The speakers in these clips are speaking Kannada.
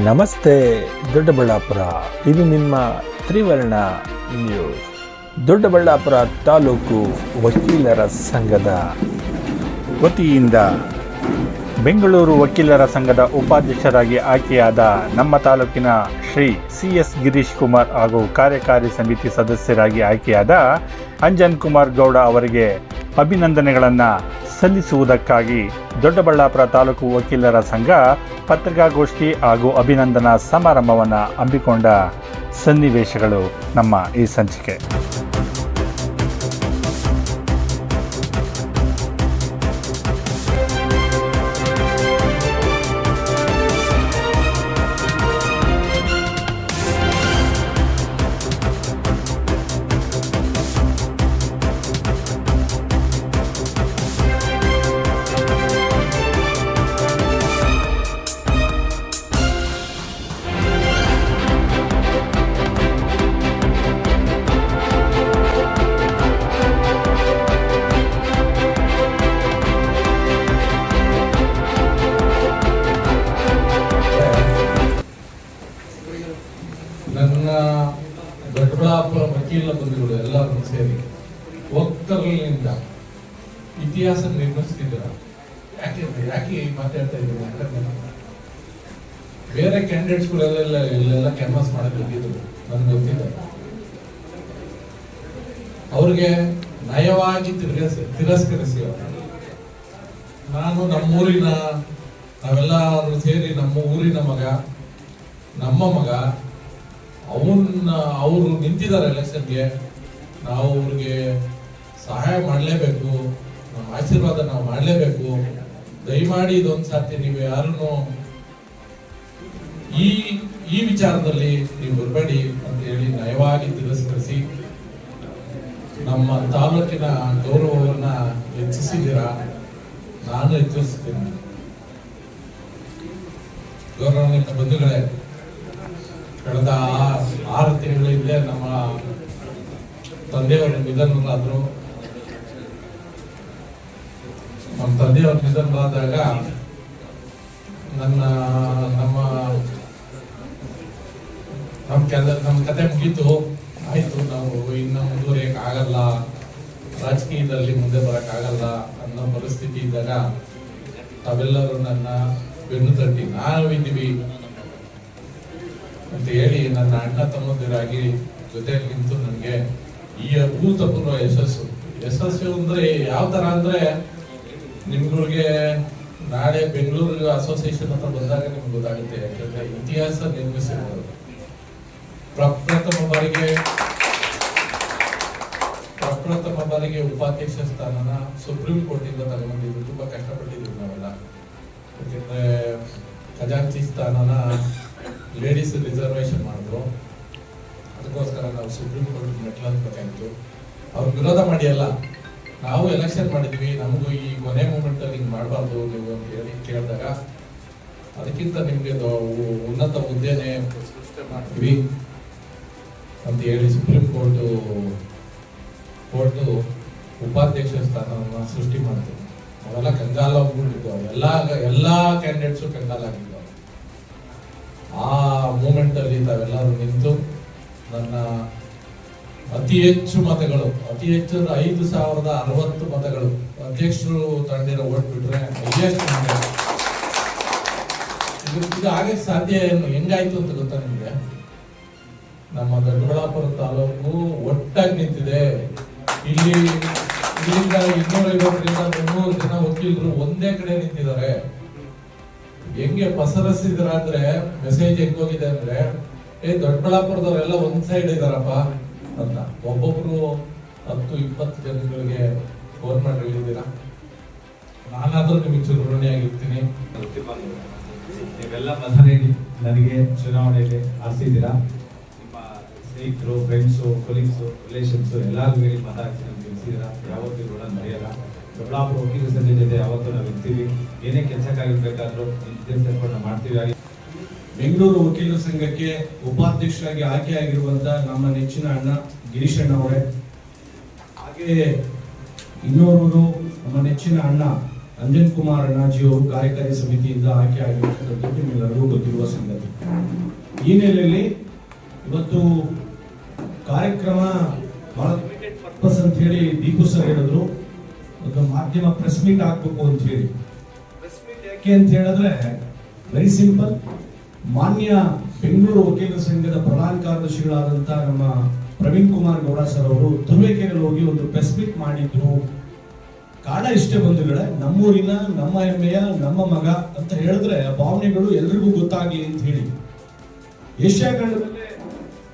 ನಮಸ್ತೆ ದೊಡ್ಡಬಳ್ಳಾಪುರ. ಇದು ನಿಮ್ಮ ತ್ರಿವರ್ಣ ನ್ಯೂಸ್. ದೊಡ್ಡಬಳ್ಳಾಪುರ ತಾಲೂಕು ವಕೀಲರ ಸಂಘದ ವತಿಯಿಂದ ಬೆಂಗಳೂರು ವಕೀಲರ ಸಂಘದ ಉಪಾಧ್ಯಕ್ಷರಾಗಿ ಆಯ್ಕೆಯಾದ ನಮ್ಮ ತಾಲೂಕಿನ ಶ್ರೀ ಸಿ ಎಸ್ ಗಿರೀಶ್ ಕುಮಾರ್ ಹಾಗೂ ಕಾರ್ಯಕಾರಿ ಸಮಿತಿ ಸದಸ್ಯರಾಗಿ ಆಯ್ಕೆಯಾದ ಅಂಜನ್ ಕುಮಾರ್ ಗೌಡ ಅವರಿಗೆ ಅಭಿನಂದನೆಗಳನ್ನು ಸಲ್ಲಿಸುವುದಕ್ಕಾಗಿ ದೊಡ್ಡಬಳ್ಳಾಪುರ ತಾಲೂಕು ವಕೀಲರ ಸಂಘ ಪತ್ರಿಕಾಗೋಷ್ಠಿ ಹಾಗೂ ಅಭಿನಂದನಾ ಸಮಾರಂಭವನ್ನು ಹಮ್ಮಿಕೊಂಡ ಸನ್ನಿವೇಶಗಳು ನಮ್ಮ ಈ ಸಂಚಿಕೆ. ಇತಿಹಾಸ ನಿರ್ಮಿಸ್ತಿದ್ದೀರ ಯಾಕೆ ಯಾಕೆ ಮಾತಾಡ್ತಾ ಇದ್ದೀವಿ ಯಾಕಂದ್ರೆ ಬೇರೆ ಕ್ಯಾಂಡಿಡೇಟ್ಸ್ಗಳೆಲ್ಲ ಇಲ್ಲೆಲ್ಲ ಕ್ಯಾನ್ವಾಸ್ ಮಾಡಕ್ ಹೋಗಿದ್ರು ನನ್ಗೆ ಗೊತ್ತಿಲ್ಲ. ಅವ್ರಿಗೆ ನಯವಾಗಿ ತಿರಸ್ಕರಿಸಿ ತಿರಸ್ಕರಿಸಿ. ನಾನು ನಮ್ಮೂರಿನ ನಾವೆಲ್ಲರೂ ಸೇರಿ ನಮ್ಮ ಊರಿನ ಮಗ, ನಮ್ಮ ಮಗ, ಅವನ್ನ ಅವರು ನಿಂತಿದ್ದಾರೆ ಎಲೆಕ್ಷನ್ಗೆ ನಾವು ಅವ್ರಿಗೆ ಸಹಾಯ ಮಾಡಲೇಬೇಕು. ಆಶೀರ್ವಾದ ನಾವು ಮಾಡಲೇಬೇಕು. ದಯಮಾಡಿ ಇದೊಂದು ಸಾಧ್ಯ ನೀವು ಯಾರನ್ನು ಈ ಈ ವಿಚಾರದಲ್ಲಿ ನೀವು ಬರಬೇಡಿ ಅಂತ ಹೇಳಿ ನಯವಾಗಿ ತಿರಸ್ಕರಿಸಿ ನಮ್ಮ ತಾಲೂಕಿನ ಗೌರವವನ್ನ ಹೆಚ್ಚಿಸಿದ್ದೀರಾ? ನಾನು ಹೆಚ್ಚಿಸ್ತೀನಿ. ಗೌರವಾನ್ವಿತ ಬಂಧುಗಳೇ, ಕಳೆದ ಆರು ತಿಂಗಳ ಹಿಂದೆ ನಮ್ಮ ತಂದೆಯವರು ನಿಧನರಾದ್ರು. ನಮ್ಮ ನಿಧನ ಆದಾಗ ನನ್ನ, ನಮ್ಮ ನಮ್ಮ ಕೆಲ, ನಮ್ಮ ಕತೆ ಮುಗೀತು. ಆಯ್ತು, ನಾವು ಇನ್ನು ಮುಂದುವರಿಯಕ್ ಆಗಲ್ಲ. ರಾಜಕೀಯದಲ್ಲಿ ಮುಂದೆ ಬರೋಕ್ಕಾಗಲ್ಲ ಅನ್ನೋ ಪರಿಸ್ಥಿತಿ ಇದ್ದಾಗ ತಾವೆಲ್ಲರೂ ನನ್ನ ಬೆನ್ನು ತಟ್ಟಿ, ನಾವಿದ್ದೀವಿ ಅಂತ ಹೇಳಿ ನನ್ನ ಅಣ್ಣ ತಮ್ಮದಿರಾಗಿ ಜೊತೆಯಲ್ಲಿ ನಿಂತು ನನಗೆ ಈ ಅಭೂತಪೂರ್ವ ಯಶಸ್ಸು. ಯಶಸ್ಸು ಅಂದರೆ ಯಾವ ಥರ ಅಂದ್ರೆ ನಿಮ್ಗಳಿಗೆ ನಾಳೆ ಬೆಂಗಳೂರು ಅಸೋಸಿಯೇಷನ್ ಹತ್ರ ಬಂದಾಗ ನಿಮ್ಗೆ ಗೊತ್ತಾಗುತ್ತೆ, ಯಾಕಂದ್ರೆ ಇತಿಹಾಸ ನಿರ್ಮಿಸಿರೋದು ಪ್ರಪ್ರಥಮ ಬಾರಿಗೆ ಪ್ರಪ್ರಥಮ ಬಾರಿಗೆ ಉಪಾಧ್ಯಕ್ಷ ಸ್ಥಾನನ ಸುಪ್ರೀಂ ಕೋರ್ಟ್ ಇಂದ ತಗೊಂಡಿದ್ದು, ತುಂಬಾ ಕಷ್ಟಪಟ್ಟಿದ್ದೀವಿ ನಾವೆಲ್ಲ. ಯಾಕಂದ್ರೆ ಖಜಾಂಚಿ ಸ್ಥಾನನ ಲೇಡೀಸ್ ರಿಸರ್ವೇಶನ್ ಮಾಡಿದ್ರು. ಅದಕ್ಕೋಸ್ಕರ ನಾವು ಸುಪ್ರೀಂ ಕೋರ್ಟ್ ಮೆಟ್ಲು ಅವ್ರ ವಿರೋಧ ಮಾಡಿ ಅಲ್ಲ ನಾವು ಎಲೆಕ್ಷನ್ ಮಾಡಿದ್ವಿ. ನಮಗೂ ಈ ಕೊನೆ ಮೂಮೆಂಟ್ ಅಲ್ಲಿ ಹಿಂಗ್ ಮಾಡಬಾರ್ದು ನೀವು ಅಂತ ಹೇಳಿ ಕೇಳಿದಾಗ ಅದಕ್ಕಿಂತ ನಿಮಗೆ ಉನ್ನತ ಹುದ್ದೆನೆ ಸೃಷ್ಟಿ ಮಾಡ್ತೀವಿ. ಅಂತ ಹೇಳಿ ಸುಪ್ರೀಂ ಕೋರ್ಟ್ ಕೋರ್ಟು ಉಪಾಧ್ಯಕ್ಷ ಸ್ಥಾನವನ್ನು ಸೃಷ್ಟಿ ಮಾಡ್ತೀವಿ ಅವೆಲ್ಲ ಕಂಗಾಲ ಹೋಗ್ಬಿಟ್ಟಿದ್ವು ಎಲ್ಲ ಎಲ್ಲ ಕ್ಯಾಂಡಿಡೇಟ್ಸು ಕಂಗಾಲ ಆಗಿದ್ವು ಆ ಮೂಮೆಂಟ್ ಅಲ್ಲಿ ತಾವೆಲ್ಲರೂ ನಿಂತು ನನ್ನ ಅತಿ ಹೆಚ್ಚು ಮತಗಳು, ಅತಿ ಹೆಚ್ಚು ಐದು ಸಾವಿರದ ಅರವತ್ತು ಮತಗಳು. ಅಧ್ಯಕ್ಷರು ತಂಡಿರೋ ಓಟ್ ಬಿಟ್ರೆ ಇದು ಆಗಕ್ಕೆ ಸಾಧ್ಯ ಏನು? ಹೆಂಗಾಯ್ತು ಅಂತ ಗೊತ್ತಾ ನಿಮ್ಗೆ? ನಮ್ಮ ದೊಡ್ಡಬಳ್ಳಾಪುರ ತಾಲೂಕು ಒಟ್ಟಾಗಿ ನಿಂತಿದೆ. ಇಲ್ಲಿ, ಇಲ್ಲಿಂದ ಇನ್ನೂರ ಐವತ್ತರಿಂದ ಮುನ್ನೂರು ಜನ ವಕೀಲರು ಒಂದೇ ಕಡೆ ನಿಂತಿದ್ದಾರೆ. ಹೆಂಗೆ ಪಸರಿಸಿದ್ರ ಅಂದ್ರೆ ಮೆಸೇಜ್ ಹೆಂಗೋಗಿದೆ ಅಂದ್ರೆ, ಏ, ದೊಡ್ಡಬಳ್ಳಾಪುರದವರೆಲ್ಲ ಒಂದ್ ಸೈಡ್ ಇದಾರಪ್ಪ. ಅಂತ. ಒಬ್ಬೊಬ್ರು ಹತ್ತು, ಇಪ್ಪತ್ತು ಜನಗಳಿಗೆ ಗೌರ್ಮೆಂಟ್ ಹೇಳಿದ್ದೀರಾ? ನಾನಾದರೂ ನಿಮಗೆ ಆಗಿರ್ತೀನಿ. ನೀವೆಲ್ಲ ನೀಡಿ. ನನಗೆ ಚುನಾವಣೆಯಲ್ಲಿ ಆರಿಸಿದ್ದೀರಾ? ನಿಮ್ಮ ಸ್ನೇಹಿತರು ಫ್ರೆಂಡ್ಸು ಕೊಲೀಗ್ಸು ರಿಲೇಷನ್ಸು ಎಲ್ಲರಿಗೂ ಹೇಳಿ ಮತ ಹಾಕಿ ನಮ್ಗೆ ಗೆಲ್ಸಿದ್ದೀರಾ ಯಾವತ್ತೂ ಕೂಡ ನಡೆಯಲ್ಲ ದೊಡ್ಡಬಳ್ಳಾಪುರ ವಕೀಲ ಸಂಘದ ಜೊತೆ ಯಾವತ್ತೂ ನಾವು ಇರ್ತೀವಿ ಏನೇ ಕೆಲಸಕ್ಕಾಗಿರ್ಬೇಕಾದ್ರೂ ಸೇರ್ಕೊಂಡು ಮಾಡ್ತೀವಿ. ಹಾಗೆ ಬೆಂಗಳೂರು ವಕೀಲರ ಸಂಘಕ್ಕೆ ಉಪಾಧ್ಯಕ್ಷರಾಗಿ ಆಯ್ಕೆಯಾಗಿರುವಂತ ನಮ್ಮ ನೆಚ್ಚಿನ ಅಣ್ಣ ಗಿರೀಶಣ್ಣ ಅವರೇ. ಹಾಗೆಯೇ ಇನ್ನೋರ್ವರು ನಮ್ಮ ನೆಚ್ಚಿನ ಅಣ್ಣ ಅಂಜನ್ ಕುಮಾರ್ ಅಣ್ಣಾಜಿ ಅವರು ಕಾರ್ಯಕಾರಿ ಸಮಿತಿಯಿಂದ ಆಯ್ಕೆ ಆಗಿರುವಂತದ್ದು ನಿಮ್ಮೆಲ್ಲರಿಗೂ ಗೊತ್ತಿರುವ ಸಂಗತಿ. ಈ ನೆಲೆಯಲ್ಲಿ ಇವತ್ತು ಕಾರ್ಯಕ್ರಮ ಬಹಳ ಪರ್ಪಸ್ ಅಂತ ಹೇಳಿ ದೀಪು ಸರ್ ಹೇಳಿದ್ರು. ಒಂದು ಮಾಧ್ಯಮ ಪ್ರೆಸ್ ಮೀಟ್ ಆಗ್ಬೇಕು ಅಂತ ಹೇಳಿ. ಪ್ರೆಸ್ ಮೀಟ್ ಯಾಕೆ ಅಂತ ಹೇಳಿದ್ರೆ ವೆರಿ ಸಿಂಪಲ್ ಮಾನ್ಯ ಬೆಂಗಳೂರು ವಕೀಲರ ಸಂಘದ ಪ್ರಧಾನ ಕಾರ್ಯದರ್ಶಿಗಳಾದಂತಹ ನಮ್ಮ ಪ್ರವೀಣ್ ಕುಮಾರ್ ಗೌಡ ಸರ್ ಅವರು ತುರುವೇಕೆರೆಯಲ್ಲಿ ಹೋಗಿ ಒಂದು ಪ್ರೆಸ್ ಮೀಟ್ ಮಾಡಿದ್ರು. ಕಾರಣ ಇಷ್ಟೇ ಬಂಧುಗಳೇ, ನಮ್ಮೂರಿನ, ನಮ್ಮ ಹೆಮ್ಮೆಯ, ನಮ್ಮ ಮಗ ಅಂತ ಹೇಳಿದ್ರೆ ಆ ಭಾವನೆಗಳು ಎಲ್ರಿಗೂ ಗೊತ್ತಾಗಿ ಅಂತ ಹೇಳಿ. ಏಷ್ಯಾ ಖಂಡದಲ್ಲೇ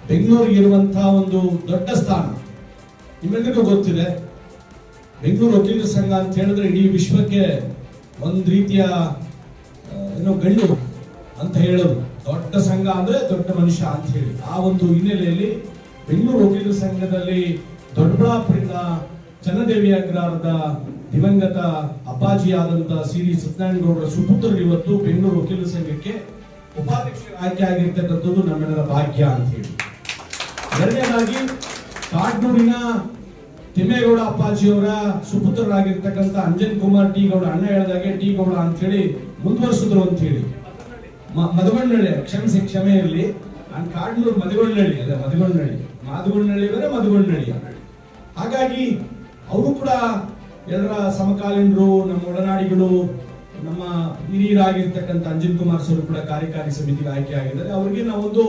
ಬೆಂಗಳೂರಿಗೆ ಇರುವಂತಹ ಒಂದು ದೊಡ್ಡ ಸ್ಥಾನ. ನಿಮ್ಮೆಲ್ಲರಿಗೂ ಗೊತ್ತಿದೆ, ಬೆಂಗಳೂರು ವಕೀಲರ ಸಂಘ ಅಂತ ಹೇಳಿದ್ರೆ ಇಡೀ ವಿಶ್ವಕ್ಕೆ ಒಂದು ರೀತಿಯ ಏನೋ ಗಂಡು. ಅಂತ ಹೇಳೋದು. ದೊಡ್ಡ ಸಂಘ ಅಂದ್ರೆ ದೊಡ್ಡ ಮನುಷ್ಯ ಅಂತ ಹೇಳಿ. ಆ ಒಂದು ಹಿನ್ನೆಲೆಯಲ್ಲಿ ಬೆಂಗಳೂರು ವಕೀಲರ ಸಂಘದಲ್ಲಿ ದೊಡ್ಡಬಳ್ಳಾಪುರದ ಚನ್ನದೇವಿ ಅಗ್ರಹಾರದ ದಿವಂಗತ ಅಪ್ಪಾಜಿಯಾದಂತ ಸಿ ಡಿ ಸತ್ಯನಾರಾಯಣಗೌಡರ ಸುಪುತ್ರರು ಇವತ್ತು ಬೆಂಗಳೂರು ವಕೀಲರ ಸಂಘಕ್ಕೆ ಉಪಾಧ್ಯಕ್ಷ ಆಯ್ಕೆ ಆಗಿರ್ತಕ್ಕಂಥದ್ದು ನಮ್ಮೆಲ್ಲರ ಭಾಗ್ಯ ಅಂತ ಹೇಳಿ. ಎರಡನೇದಾಗಿ ಕಾಡ್ನೂರಿನ ತಿಮ್ಮೇಗೌಡ ಅಪ್ಪಾಜಿಯವರ ಸುಪುತ್ರರಾಗಿರ್ತಕ್ಕಂಥ ಅಂಜನ್ ಕುಮಾರ್ ಟಿ ಗೌಡ ಅಣ್ಣ ಹೇಳಿದಾಗೆ ಟಿ ಗೌಡ ಅಂತ ಹೇಳಿ ಮುಂದುವರಿಸಿದ್ರು ಅಂತ ಹೇಳಿ. ಮ- ಅವರು ಕ್ಷಮಿಸಿ ಕ್ಷಮೆ ಇರಲಿ ನಾನು ಕಾಡ್ನೂರು ಮಧುಗೊಂಡಳ್ಳಿ ಅದೇ ಮಧುಗೊಂಡಳ್ಳಿ ಮಾಧುಗೊಂಡಳ್ಳಿ ಬೇರೆ ಮಧುಗೊಂಡಳ್ಳಿ ಹಾಗಾಗಿ ಅವರು ಕೂಡ ಎಲ್ಲರ ಸಮಕಾಲೀನರು, ನಮ್ಮ ಒಡನಾಡಿಗಳು, ನಮ್ಮ ಹಿರಿಯರಾಗಿರ್ತಕ್ಕಂಥ ಅಂಜನ್ ಕುಮಾರ್ ಸರ್ ಕೂಡ ಕಾರ್ಯಕಾರಿ ಸಮಿತಿಗೆ ಆಯ್ಕೆ ಆಗಿದ್ದಾರೆ. ಅವರಿಗೆ ನಾವೊಂದು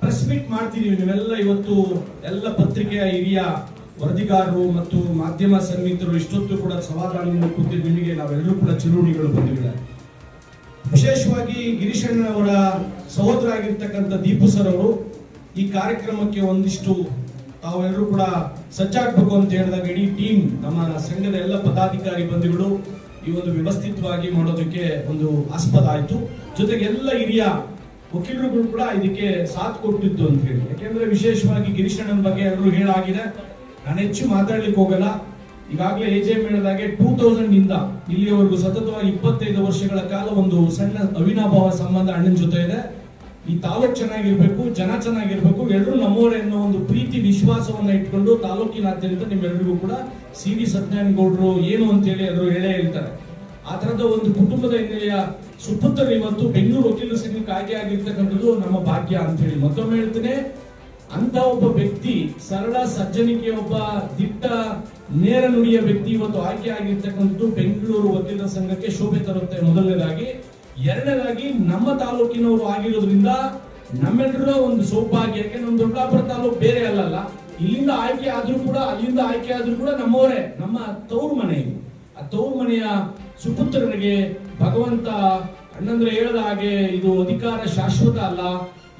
ಪ್ರೆಸ್ ಮೀಟ್ ಮಾಡ್ತೀವಿ ನೀವೆಲ್ಲ ಇವತ್ತು ಎಲ್ಲ ಪತ್ರಿಕೆಯ ಹಿರಿಯ ವರದಿಗಾರರು ಮತ್ತು ಮಾಧ್ಯಮ ಸನ್ನಿಹಿತರು, ಇಷ್ಟೊತ್ತು ಕೂಡ ಸಮಾಧಾನದಿಂದ ಕೂತಿದ್ದು ನಿಮಗೆ ನಾವೆಲ್ಲರೂ ಕೂಡ ಚಿರುಣಿಗಳು ಬಂದಿದ್ದಾರೆ ವಿಶೇಷವಾಗಿ ಗಿರೀಶಣ್ಣವರ ಸಹೋದರ ಆಗಿರ್ತಕ್ಕಂಥ ದೀಪು ಸರ್ ಅವರು, ಈ ಕಾರ್ಯಕ್ರಮಕ್ಕೆ ಒಂದಿಷ್ಟು ತಾವೆಲ್ಲರೂ ಕೂಡ ಸಜ್ಜಾಗಬೇಕು ಅಂತ ಹೇಳಿದಾಗ ಇಡೀ ಟೀಮ್, ನಮ್ಮ ಸಂಘದ ಎಲ್ಲ ಪದಾಧಿಕಾರಿ ಬಂಧುಗಳು ಈ ಒಂದು ವ್ಯವಸ್ಥಿತವಾಗಿ ಮಾಡೋದಕ್ಕೆ ಒಂದು ಆಸ್ಪದ ಆಯಿತು. ಜೊತೆಗೆ ಎಲ್ಲ ಹಿರಿಯ ವಕೀಲರುಗಳು ಕೂಡ ಇದಕ್ಕೆ ಸಾಥ್ ಕೊಟ್ಟಿದ್ದು ಅಂತ ಹೇಳಿ. ಯಾಕೆಂದ್ರೆ ವಿಶೇಷವಾಗಿ ಗಿರೀಶಣ್ಣನ ಬಗ್ಗೆ ಎಲ್ಲರೂ ಹೇಳಾಗಿದೆ. ನಾನು ಹೆಚ್ಚು ಮಾತಾಡ್ಲಿಕ್ಕೆ ಹೋಗಲ್ಲ. ಈಗಾಗಲೇ ಎ ಜೆ ಹೇಳಿದಾಗೆ ಟೂ ತೌಸಂಡ್ ಇಂದ ಇಲ್ಲಿಯವರೆಗೂ ಸತತವಾಗಿ ಇಪ್ಪತ್ತೈದು ವರ್ಷಗಳ ಕಾಲ ಒಂದು ಸಣ್ಣ ಅವಿನಾಭಾವ ಸಂಬಂಧ ಅಣ್ಣನ ಜೊತೆ ಇದೆ. ಈ ತಾಲೂಕ್ ಚೆನ್ನಾಗಿರ್ಬೇಕು, ಜನ ಚೆನ್ನಾಗಿರ್ಬೇಕು ಎಲ್ಲರೂ ನಮ್ಮವರೇ ಅನ್ನೋ ಒಂದು ಪ್ರೀತಿ, ವಿಶ್ವಾಸವನ್ನ ಇಟ್ಕೊಂಡು ತಾಲೂಕಿನಾದ್ಯಂತ ನಿಮ್ಮೆಲ್ಲರಿಗೂ ಕೂಡ ಸಿ ವಿ ಸತ್ಯನಾರಾಯಣ ಗೌಡರು ಏನು ಅಂತೇಳಿ ಅದ್ರ ಹೇಳೇ ಹೇಳ್ತಾರೆ. ಆ ತರದ ಒಂದು ಕುಟುಂಬದ ಹಿನ್ನೆಲೆಯ ಸುಪುತ್ರರು ಇವತ್ತು ಬೆಂಗಳೂರು ವಕೀಲರ ಸಂಘಕ್ಕೆ ಆಯ್ಕೆ ಆಗಿರ್ತಕ್ಕಂಥದ್ದು ನಮ್ಮ ಭಾಗ್ಯ ಅಂತ ಹೇಳಿ ಮತ್ತೊಮ್ಮೆ ಹೇಳ್ತೇನೆ. ಅಂತ ಒಬ್ಬ ವ್ಯಕ್ತಿ, ಸರಳ ಸಜ್ಜನಿಕೆ ಒಬ್ಬ ದಿಟ್ಟ ನೇರ ನುಡಿಯ ವ್ಯಕ್ತಿ, ಇವತ್ತು ಆಯ್ಕೆ ಆಗಿರ್ತಕ್ಕಂಥದ್ದು ಬೆಂಗಳೂರು ವಕೀಲರ ಸಂಘಕ್ಕೆ ಶೋಭೆ ತರುತ್ತೆ ಮೊದಲನೇದಾಗಿ. ಎರಡನೇದಾಗಿ, ನಮ್ಮ ತಾಲೂಕಿನವರು ಆಗಿರೋದ್ರಿಂದ ನಮ್ಮೆಲ್ಲರ ಒಂದು ಸೌಭಾಗ್ಯ ಯಾಕೆ ನಮ್ಮ ದೊಡ್ಡಾಪುರ ತಾಲೂಕು ಬೇರೆ ಅಲ್ಲಲ್ಲ. ಇಲ್ಲಿಂದ ಆಯ್ಕೆ ಆದ್ರೂ ಕೂಡ, ಅಲ್ಲಿಂದ ಆಯ್ಕೆ ಆದ್ರೂ ಕೂಡ ನಮ್ಮವರೇ, ನಮ್ಮ ತವರು ಮನೆ ಆ ತವರು ಮನೆಯ ಸುಪುತ್ರರಿಗೆ ಭಗವಂತ ಅಣ್ಣಂದ್ರೆ ಹೇಳದ ಹಾಗೆ ಇದು ಅಧಿಕಾರ ಶಾಶ್ವತ ಅಲ್ಲ.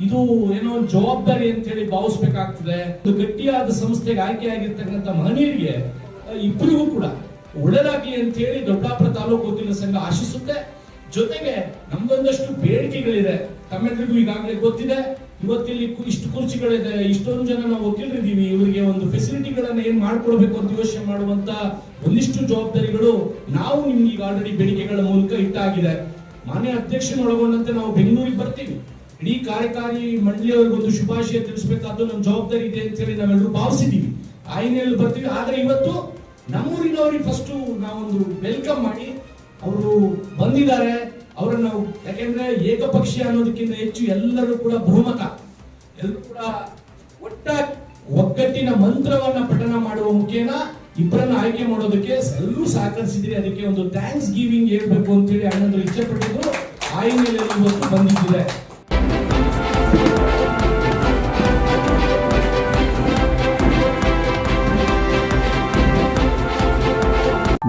ಇದು ಏನೋ ಒಂದು ಜವಾಬ್ದಾರಿ ಅಂತ ಹೇಳಿ ಭಾವಿಸ್ಬೇಕಾಗ್ತದೆ. ಒಂದು ಗಟ್ಟಿಯಾದ ಸಂಸ್ಥೆಗೆ ಆಯ್ಕೆ ಆಗಿರ್ತಕ್ಕಂಥ ಮಹನೀಯರಿಗೆ ಇಬ್ಬರಿಗೂ ಕೂಡ ಒಳ್ಳೇದಾಗ್ಲಿ ಅಂತ ಹೇಳಿ ದೊಡ್ಡಾಪುರ ತಾಲೂಕು ವಕೀಲರ ಸಂಘ ಆಶಿಸುತ್ತೆ. ಜೊತೆಗೆ ನಮ್ದೊಂದಷ್ಟು ಬೇಡಿಕೆಗಳಿದೆ. ತಮ್ಮೆಲ್ಲರಿಗೂ ಈಗಾಗಲೇ ಗೊತ್ತಿದೆ. ಇವತ್ತಿಲ್ಲಿ ಇಷ್ಟು ಕುರ್ಚಿಗಳಿದೆ, ಇಷ್ಟೊಂದು ಜನ ನಾವು ವಕೀಲರಿದ್ದೀವಿ ಇವರಿಗೆ ಒಂದು ಫೆಸಿಲಿಟಿಗಳನ್ನ ಏನ್ ಮಾಡ್ಕೊಡ್ಬೇಕು ಅಂತ ಯೋಚನೆ ಮಾಡುವಂತ ಒಂದಿಷ್ಟು ಜವಾಬ್ದಾರಿಗಳು ನಾವು ನಿಮ್ಗೆ ಈಗ ಆಲ್ರೆಡಿ ಬೇಡಿಕೆಗಳ ಮೂಲಕ ಇಟ್ಟಾಗಿದೆ. ಮಾನ್ಯ ಅಧ್ಯಕ್ಷನ ಒಳಗೊಂಡಂತೆ ನಾವು ಬೆಂಗಳೂರಿಗೆ ಬರ್ತೀವಿ. ಇಡೀ ಕಾರ್ಯಕಾರಿ ಮಂಡಳಿಯವರು ಒಂದು ಶುಭಾಶಯ ತಿಳಿಸಬೇಕಾದ್ದು ನಮ್ಮ ಜವಾಬ್ದಾರಿ ಇದೆ ಅಂತ ಹೇಳಿ ನಾವೆಲ್ಲರೂ ಭಾವಿಸಿದೀವಿ. ಆ ಹಿನ್ನೆಲೆಯಲ್ಲಿ ಬರ್ತೀವಿ, ಆದ್ರೆ ಇವತ್ತು ನಮ್ಮೂರಿನವ್ರಿಗೆ ಫಸ್ಟ್ ನಾವೊಂದು ವೆಲ್ಕಮ್ ಮಾಡಿ ಅವರು ಬಂದಿದ್ದಾರೆ. ಅವರನ್ನು ಯಾಕೆಂದ್ರೆ ಏಕಪಕ್ಷೀಯ ಅನ್ನೋದಕ್ಕಿಂತ ಹೆಚ್ಚು ಎಲ್ಲರೂ ಕೂಡ ಬಹುಮತ. ಎಲ್ಲರೂ ಕೂಡ ಒಟ್ಟ ಒಗ್ಗಟ್ಟಿನ ಮಂತ್ರವನ್ನ ಪಠನ ಮಾಡುವ ಮುಖೇನ ಇಬ್ಬರನ್ನ ಆಯ್ಕೆ ಮಾಡೋದಕ್ಕೆ ಎಲ್ಲರೂ ಸಹಕರಿಸಿದ್ರಿ. ಅದಕ್ಕೆ ಒಂದು ಥ್ಯಾಂಕ್ಸ್ ಗಿವಿಂಗ್ ಹೇಳ್ಬೇಕು ಅಂತ ಹೇಳಿ ಅಣ್ಣಂದ್ರು ಇಚ್ಛೆ ಪಟ್ಟಿದ್ರು. ಆಯ್ನೆಯಲ್ಲಿ ಇವತ್ತು ಬಂದಿದ್ದಿದೆ